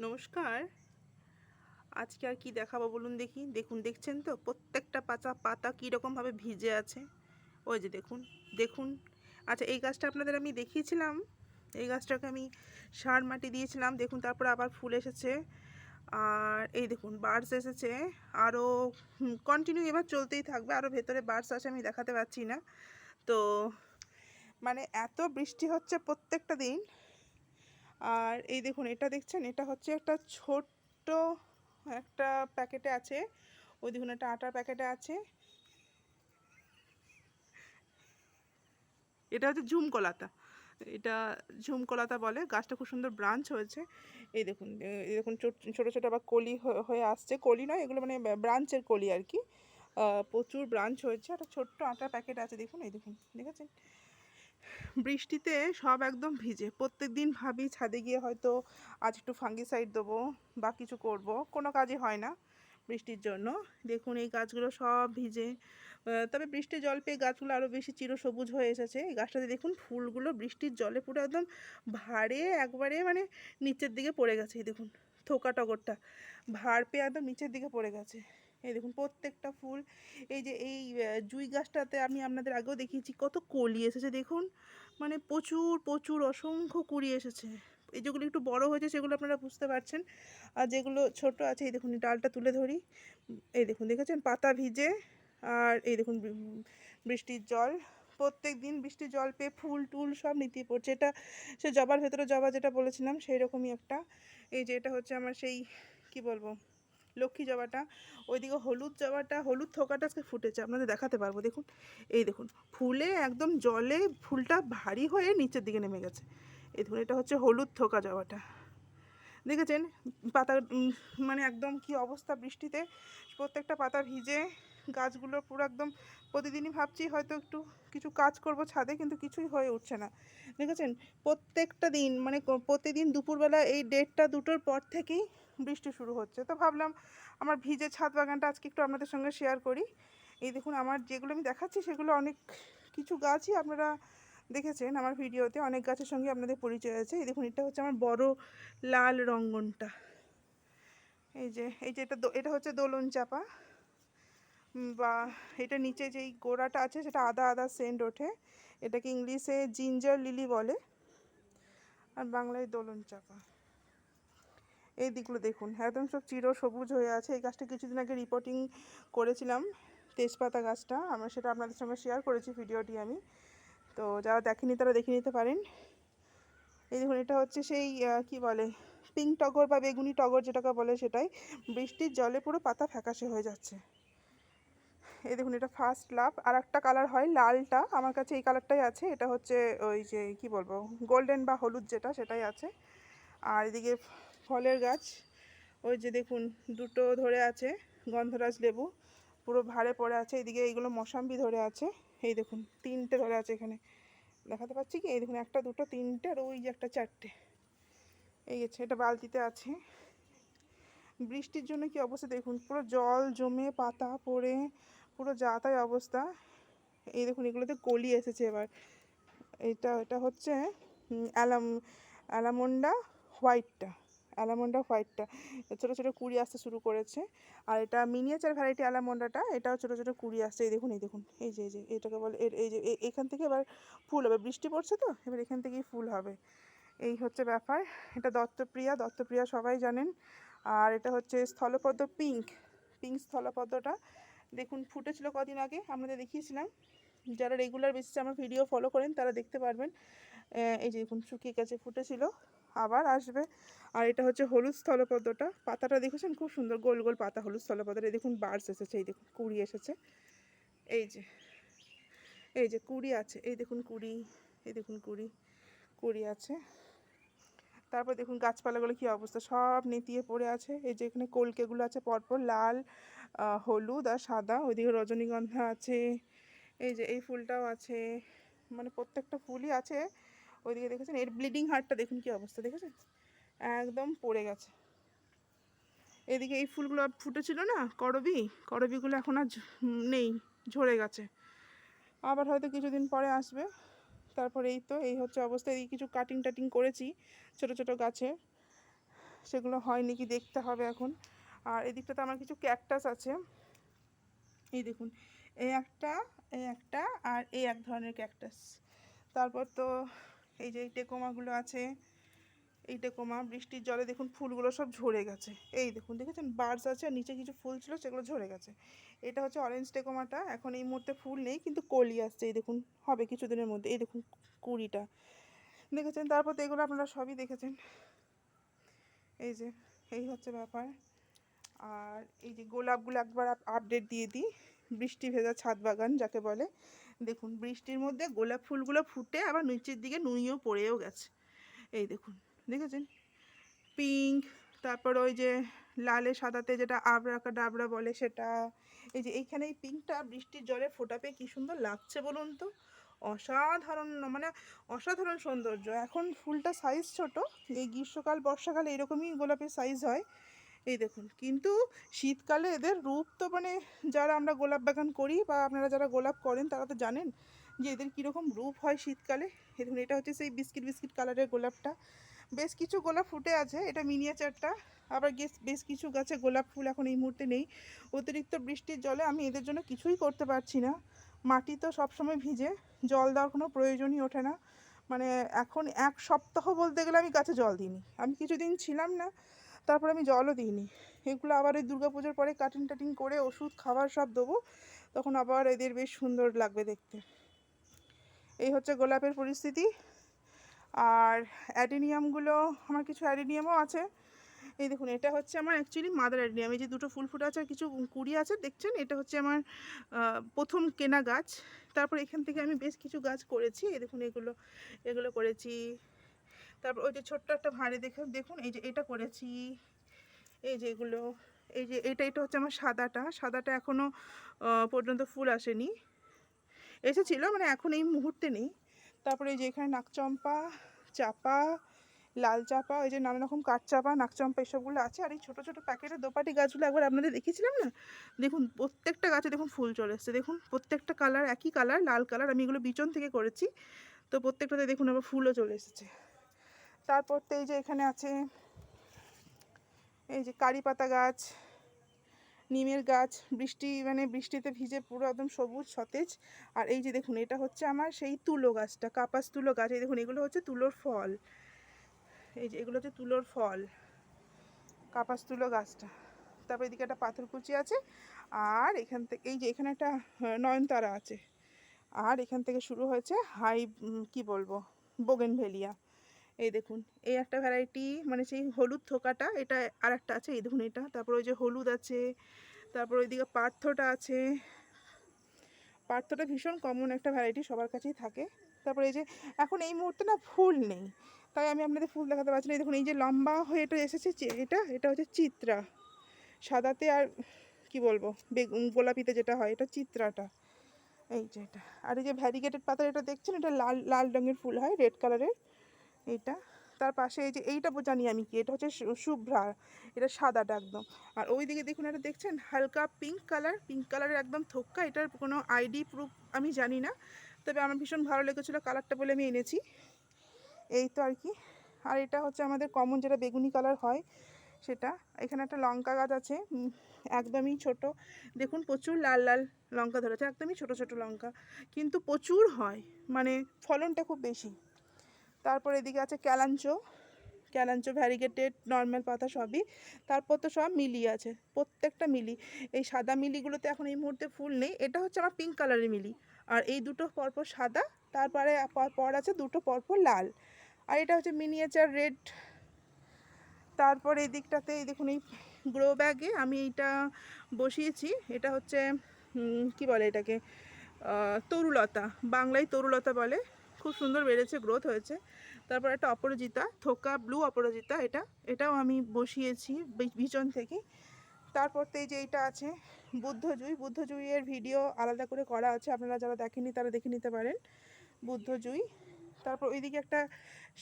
নমস্কার। আজকে আর কি দেখাবো বলুন দেখি। দেখুন, দেখছেন তো? প্রত্যেকটা পাতা পাতা কীরকমভাবে ভিজে আছে। ওই যে দেখুন দেখুন। আচ্ছা এই গাছটা আপনাদের আমি দেখিয়েছিলাম। এই গাছটাকে আমি সার মাটি দিয়েছিলাম। দেখুন, তারপর আবার ফুল এসেছে। আর এই দেখুন, বার্ডস এসেছে। আরও কন্টিনিউ এবার চলতেই থাকবে। আরও ভেতরে বার্ডস আছে, আমি দেখাতে পারছি না। তো মানে এত বৃষ্টি হচ্ছে প্রত্যেকটা দিন। আর এই দেখুন, এটা দেখছেন? এটা হচ্ছে একটা ছোট্ট একটা প্যাকেটে আছে। ওই দেখুন, একটা আটার প্যাকেটে আছে। এটা হচ্ছে ঝুমকলাতা এটা ঝুমকলাতা বলে, গাছটা খুব সুন্দর ব্রাঞ্চ হয়েছে। এই দেখুন এই দেখুন, ছোট, ছোটো আবার কলি হয়ে- হয়ে আসছে। কলি নয়, এগুলো মানে ব্রাঞ্চের কলি আর কি। প্রচুর ব্রাঞ্চ হয়েছে। একটা ছোট্ট আটার প্যাকেট আছে, দেখুন, এই দেখুন, দেখেছেন? বৃষ্টিতে সব একদম ভিজে। প্রত্যেক দিন ভাবি ছাদে গিয়ে হয়তো আজ একটু ফাঙ্গিসাইড দেবো বা কিছু করব। কোনো কাজই হয় না বৃষ্টির জন্য। দেখুন এই গাছগুলো সব ভিজে। তবে বৃষ্টির জল পেয়ে গাছগুলো আরও বেশি চিরসবুজ হয়ে এসেছে। এই গাছটাতে দেখুন ফুলগুলো বৃষ্টির জলে পুরো একদম ভারে একবারে মানে নিচের দিকে পড়ে গেছে। দেখুন থোকা টগরটা। ভার পেয়ে একদম নিচের দিকে পড়ে গেছে। এই দেখুন, প্রত্যেকটা ফুল। এই যে এই জুই গাছটাতে আমি আপনাদের আগেও দেখিয়েছি, কত কলি এসেছে দেখুন। মানে প্রচুর প্রচুর অসংখ্য কুড়ি এসেছে। এই যেগুলো একটু বড় হয়েছে সেগুলো আপনারা বুঝতে পারছেন। আর যেগুলো ছোট আছে, এই দেখুন ডালটা তুলে ধরি। এই দেখুন, দেখেছেন? পাতা ভিজে আর এই দেখুন বৃষ্টির জল। প্রত্যেক দিন বৃষ্টির জল পেয়ে ফুল টুল সব নিতে পড়ছে। এটা সে জবার ভেতরে জবা যেটা বলেছিলাম সেই রকমই একটা। এই যে এটা হচ্ছে আমার সেই, কি বলব? লক্ষ্মী জবাটা, ওইদিকে হলুদ জবাটা, হলুদ থোকাটা আজকে ফুটেছে, আপনাদের দেখাতে পারব, দেখুন। এই দেখুন, ফুলে একদম জলে ফুলটা ভারী হয়ে নিচের দিকে নেমে গেছে। এই দেখুন এটা হচ্ছে হলুদ থোকা জবাটা। দেখেছেন? পাতা মানে একদম কি অবস্থা বৃষ্টিতে? প্রত্যেকটা পাতা ভিজে, গাছগুলো পুরো একদম, প্রতিদিনই ভাবছি হয়তো একটু কিছু কাজ করব ছাদে, কিন্তু কিছুই হয়ে উঠছে না। দেখেছেন? প্রত্যেকটা দিন মানে প্রতিদিন দুপুরবেলা এই দেড়টা দুটোর পর থেকেই বৃষ্টি শুরু হচ্ছে। তো ভাবলাম আমার ভিজে ছাদ বাগানটা আজকে একটু আপনাদের সঙ্গে শেয়ার করি। এই দেখুন, আমার যেগুলো আমি দেখাচ্ছি সেগুলো অনেক কিছু গাছই আপনারা দেখেছেন আমার ভিডিওতে। অনেক গাছের সঙ্গে আপনাদের পরিচয় আছে। এই দেখুন, এটা হচ্ছে আমার বড় লাল রঙ্গনটা। এই যে এই যে এটা এটা হচ্ছে দোলন চাপা। বা এটা নিচে যেই গোড়াটা আছে সেটা আদা আদা সেন্ট ওঠে। এটাকে ইংলিশে জিঞ্জার লিলি বলে। আর বাংলায় দোলন চাপা। এই দিকগুলো দেখুন, একদম সব চির সবুজ হয়ে আছে। এই গাছটা কিছুদিন আগে রিপোর্টিং করেছিলাম, তেজপাতা গাছটা। আমরা সেটা আপনাদের সঙ্গে শেয়ার করেছি ভিডিওটি আমি। তো যারা দেখেনি তারা দেখে নিতে পারেন। এই দেখুন, এটা হচ্ছে সেই কি বলে পিঙ্ক টগর বা বেগুনি টগর যেটাকে বলে সেটাই। বৃষ্টির জলে পুরো পাতা ফ্যাকাশে হয়ে যাচ্ছে। এই দেখুন, এটা ফার্স্ট লাভ আর একটা কালার হয় লালটা, আমার কাছে এই কালারটাই আছে। এটা হচ্ছে ওই যে, কি বলব গোল্ডেন বা হলুদ যেটা, সেটাই আছে। আর এদিকে ফলের গাছ। ওই যে দেখুন, দুটো ধরে আছে, গন্ধরাজ লেবু। পুরো ভারে পড়ে আছে এদিকে এইগুলো মশাম্বি ধরে আছে। এই দেখুন, তিনটে ধরে আছে এখানে। দেখাতে পাচ্ছি কি? এই দেখুন, একটা, দুটো, তিনটে, আর ওই যে একটা, চারটে। এই গেছে এটা বালতিতে আছে। বৃষ্টির জন্য কি অবস্থা? দেখুন, পুরো জল জমে, পাতা পড়ে, পুরো যা তাই অবস্থা। এই দেখুন, এগুলোতে কলি এসেছে এবার। এটা এটা হচ্ছে অ্যালাম, অ্যালামন্ডা হোয়াইটটা। অ্যালামন্ডা হোয়াইটটা ছোটো ছোটো কুড়ি আসতে শুরু করেছে। আর এটা মিনিয়েচার ভ্যারাইটি অ্যালামন্ডাটা এটাও ছোটো ছোটো কুড়ি আসছে। এই দেখুন এই দেখুন। এই যে এই যে, এটাকে বলে এই যে এখান থেকে এবার ফুল হবে। বৃষ্টি পড়ছে তো? এবার এখান থেকেই ফুল হবে। এই হচ্ছে ব্যাপার। এটা দত্তপ্রিয়া দত্তপ্রিয়া সবাই জানেন। আর এটা হচ্ছে স্থলপদ্ম পিঙ্ক পিঙ্ক স্থলপদ্মটা। দেখুন, ফুটেছিল কদিন আগে আপনাদের দেখিয়েছিলাম। যারা রেগুলার বেসিসে আমার ভিডিও ফলো করেন, তারা দেখতে পারবেন। এই যে, দেখুন, শুকিয়ে গেছে, ফুটেছিল। আবার আসবে। আর এটা হচ্ছে হলুদ স্থলপদ্মটা। পাতাটা দেখেছেন? খুব সুন্দর গোল গোল পাতা, হলুদ স্থলপদ্মটা এই দেখুন বার্স এসেছে, এই দেখুন, কুড়ি এসেছে। এই যে এই যে কুড়ি আছে, এই দেখুন কুড়ি, এই দেখুন কুড়ি কুড়ি আছে। তারপর দেখুন গাছপালাগুলো কী অবস্থা? সব নেতিয়ে পড়ে আছে। এই যে এখানে কলকেগুলো আছে, পরপর লাল হলুদ আর সাদা। ওইদিকে রজনীগন্ধা আছে, এই যে এই ফুলটাও আছে। মানে প্রত্যেকটা ফুলই আছে। ওইদিকে দেখেছেন? এর ব্লিডিং হার্টটা দেখুন কী অবস্থা, দেখেছেন? একদম পড়ে গেছে। এদিকে এই ফুলগুলো ফুটেছিল না, করবি? করবিগুলো এখন আর নেই, ঝরে গেছে। আবার হয়তো কিছুদিন পরে আসবে। তারপরে এই তো, এই হচ্ছে অবস্থা। এই কিছু কাটিং টাটিং করেছি, ছোট ছোট গাছে। সেগুলো হয়নি কি দেখতে হবে এখন। আর এদিকটাতে আমার কিছু ক্যাকটাস আছে। এই দেখুন, এই একটা এই একটা, আর এই এক ধরনের ক্যাকটাস তারপর তো এই যে এই টেকোমাগুলো আছে, এই টেকোমা, বৃষ্টির জলে দেখুন ফুলগুলো সব ঝরে গেছে। এই দেখুন, দেখেছেন? বার্ডস আছে আর নিচে কিছু ফুল ছিল, সেগুলো ঝরে গেছে। এটা হচ্ছে অরেঞ্জ টেকোমাটা, এখন এই মুহূর্তে ফুল নেই, কিন্তু কলি আসছে, এই দেখুন, হবে কিছুদিনের মধ্যে, এই দেখুন কুড়িটা। দেখেছেন? তারপর তো এগুলো আপনারা সবই দেখেছেন। এই যে, এই হচ্ছে ব্যাপার। আর এই যে গোলাপগুলো একবার আপডেট দিয়ে দিই। বৃষ্টি ভেজা ছাদ বাগান, যাকে বলে। দেখুন, বৃষ্টির মধ্যে গোলাপ ফুলগুলো ফুটে আবার নিচের দিকে নুইয়েও পড়েও গেছে। এই দেখুন, দেখেছেন? পিঙ্ক, তারপর ওই যে লালে সাদাতে যেটা আবরাকা ডাবরা বলে সেটা, এই যে এইখানে এই পিঙ্কটা বৃষ্টির জলে ফোটা পেয়ে কী সুন্দর লাগছে বলুন তো? অসাধারণ মানে অসাধারণ সৌন্দর্য। এখন ফুলটা সাইজ ছোট, এই গ্রীষ্মকাল, বর্ষাকালে এরকমই গোলাপের সাইজ হয়। এই দেখুন, কিন্তু শীতকালে এদের রূপ তো মানে যারা আমরা গোলাপ বাগান করি বা আপনারা যারা গোলাপ করেন তারা তো জানেন যে এদের কীরকম রূপ হয় শীতকালে। দেখুন, এটা হচ্ছে সেই বিস্কিট বিস্কিট কালারের গোলাপটা। বেশ কিছু গোলাপ ফুটে আছে, এটা মিনিয়েচারটা। আবার গেস, বেশ কিছু গাছে গোলাপ ফুল এখন এই মুহূর্তে নেই। অতিরিক্ত বৃষ্টির জলে আমি এদের জন্য কিছুই করতে পারছি না। মাটি তো সবসময় ভিজে, জল দেওয়ার কোনো প্রয়োজনই ওঠে না। মানে এখন এক সপ্তাহ বলতে গেলে আমি গাছে জল দিইনি। আমি কিছুদিন ছিলাম না তারপর আমি জলও দিইনি। এগুলো আবার ওই দুর্গাপুজোর পরে কাটিং টাটিং করে ওষুধ, খাবার সব দেবো। তখন আবার এদের বেশ সুন্দর লাগবে দেখতে। এই হচ্ছে গোলাপের পরিস্থিতি। আর অ্যাডিনিয়ামগুলো, আমার কিছু অ্যাডিনিয়ামও আছে। এই দেখুন, এটা হচ্ছে আমার অ্যাকচুয়ালি মাদার অ্যাডিনিয়াম। এই যে দুটো ফুল ফুটে আছে আর কিছু কুড়ি আছে, দেখছেন? এটা হচ্ছে আমার প্রথম কেনা গাছ। তারপর এখান থেকে আমি বেশ কিছু গাছ করেছি। এই দেখুন, এগুলো এগুলো করেছি। তারপর ওই যে ছোট্ট একটা ভাঁড়ে দেখে দেখুন, এই যে এটা করেছি। এই যে এগুলো, এই যে এটা এটা হচ্ছে আমার সাদাটা। সাদাটা এখনও পর্যন্ত ফুল আসেনি। এসেছিল মানে এখন এই মুহূর্তে নেই। তারপরে এই যে এখানে নাকচম্পা, চাপা, লাল চাপা ওই যে নানা রকম কাঠচাপা নাকচম্পা এসবগুলো আছে। আর এই ছোটো ছোটো প্যাকেটের দোপাটি গাছগুলো একবার আপনাদের দেখিয়েছিলাম না? দেখুন, প্রত্যেকটা গাছে দেখুন ফুল চলে এসছে। দেখুন, প্রত্যেকটা কালার একই কালার, লাল কালার। আমি এগুলো বিচন থেকে করেছি। তো প্রত্যেকটাতে দেখুন আবার ফুলও চলে এসেছে। তারপর তো এই যে এখানে আছে, এই যে কারি পাতা গাছ, নিমের গাছ, বৃষ্টি মানে বৃষ্টিতে ভিজে পুরো একদম সবুজ, সতেজ। আর এই যে দেখুন, এটা হচ্ছে আমার সেই তুলো গাছটা, কাপাস তুলো গাছ। এই দেখুন, এগুলো হচ্ছে তুলোর ফল। এই যে এগুলো হচ্ছে তুলোর ফল, কাপাস তুলো গাছটা। তারপর এদিকে একটা পাথরকুচি আছে, আর এখান থেকে, এই যে এখানে একটা নয়নতারা আছে। আর এখান থেকে শুরু হয়েছে হাই কি বলব, বোগেনভেলিয়া। এই দেখুন, এই একটা ভ্যারাইটি মানে সেই হলুদ থোকাটা, এটা আর একটা আছে, এই দেখুন এটা। তারপর ওই যে হলুদ আছে, তারপর ওইদিকে পার্থটা আছে। পার্থটা ভীষণ কমন একটা ভ্যারাইটি সবার কাছেই থাকে। তারপর এই যে, এখন এই মুহূর্তে না ফুল নেই। তাই আমি আপনাদের ফুল দেখাতে পারছি না। এই দেখুন, এই যে লম্বা হয়ে এটা এসেছে এটা এটা হচ্ছে চিত্রা। সাদাতে আর, কি বলব, বেগুন, গোলাপিতে যেটা হয়, এটা চিত্রাটা। এই যে এটা। আর এই যে ভ্যারিগেটেড পাতা এটা দেখছেন? এটা লাল লাল রঙের ফুল হয় রেড কালারের এইটা। তার পাশে এই যে এইটা জানি আমি কি, এটা হচ্ছে শুভ্রা, এটা সাদাটা একদম। আর ওই দিকে দেখুন এটা দেখছেন, হালকা পিঙ্ক কালার পিঙ্ক কালারের একদম থোক্কা, এটার কোনো আইডি প্রুফ আমি জানি না। তবে আমার ভীষণ ভালো লেগেছিলো কালারটা বলে আমি এনেছি। এই তো আর কি। আর এটা হচ্ছে আমাদের কমন যেটা বেগুনি কালার হয়, সেটা। এখানে একটা লঙ্কা গাছ আছে একদমই ছোট। দেখুন প্রচুর লাল লাল লঙ্কা ধরেছে, একদমই ছোট ছোট লঙ্কা। কিন্তু প্রচুর হয় মানে ফলনটা খুব বেশি। তারপর এদিকে আছে ক্যালাঞ্চো। ক্যালাঞ্চো ভ্যারিগেটেড নর্মাল পাতা সবই। তারপর তো সব মিলি আছে, প্রত্যেকটা মিলি। এই সাদা মিলিগুলোতে এখন এই মুহূর্তে ফুল নেই। এটা হচ্ছে আমার পিঙ্ক কালারের মিলি। আর এই দুটো পরপর সাদা, তারপরে পর- আছে দুটো পরপর লাল। আর এটা হচ্ছে মিনিয়েচার রেড তারপর এই দিকটাতে, এই দেখুন, এই গ্রো ব্যাগে আমি এইটা বসিয়েছি। এটা হচ্ছে কি বলে এটাকে? তরুলতা, বাংলায় তরুলতা বলে। খুব সুন্দর বেড়েছে গ্রোথ হয়েছে। তারপর একটা অপরাজিতা, থোকা ব্লু অপরাজিতা, এটা, এটাও আমি বসিয়েছি বিচন থেকে। তারপর তো এই যে এইটা আছে, বুদ্ধজুই, বুদ্ধজুইয়ের ভিডিও আলাদা করে করা আছে, আপনারা যারা দেখেননি তারা দেখে নিতে পারেন, বুদ্ধজুই। তারপর ওইদিকে একটা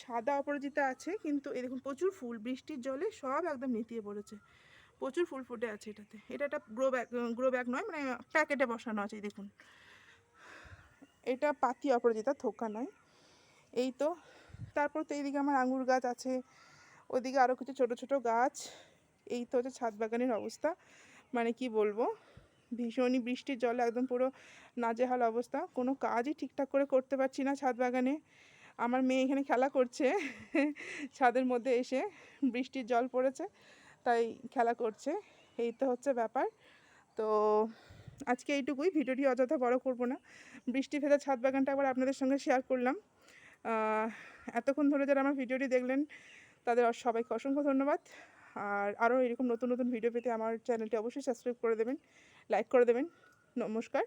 সাদা অপরাজিতা আছে, কিন্তু এই দেখুন প্রচুর ফুল, বৃষ্টির জলে সব একদম নেতিয়ে পড়েছে। প্রচুর ফুল ফুটে আছে এটাতে। এটা একটা গ্রো ব্যাগ গ্রো ব্যাগ নয় মানে প্যাকেটে বসানো আছে দেখুন। এটা পাতি অপরাজিতা, থোকা নয়। এই তো, তারপর তো এইদিকে আমার আঙুর গাছ আছে, ওদিকে আরও কিছু ছোট ছোট গাছ, এই তো হচ্ছে ছাদ বাগানের অবস্থা। মানে কি বলব, ভীষণই বৃষ্টির জলে একদম পুরো নাজেহাল অবস্থা। কোনো কাজই ঠিকঠাক করে করতে পারছি না ছাদ বাগানে। আমার মেয়ে এখানে খেলা করছে, ছাদের মধ্যে এসে বৃষ্টির জল পড়েছে, তাই খেলা করছে। এই তো হচ্ছে ব্যাপার। তো আজকে এইটুকুই। ভিডিওটি অযথা বড় করব না। বৃষ্টি ভেজা ছাদ বাগানটা আবার আপনাদের সঙ্গে শেয়ার করলাম। এতক্ষণ ধরে যারা আমার ভিডিওটি দেখলেন, তাদের সবাইকে অসংখ্য ধন্যবাদ। আর আরও এরকম নতুন নতুন ভিডিও পেতে আমার চ্যানেলটি অবশ্যই সাবস্ক্রাইব করে দেবেন লাইক করে দেবেন। নমস্কার।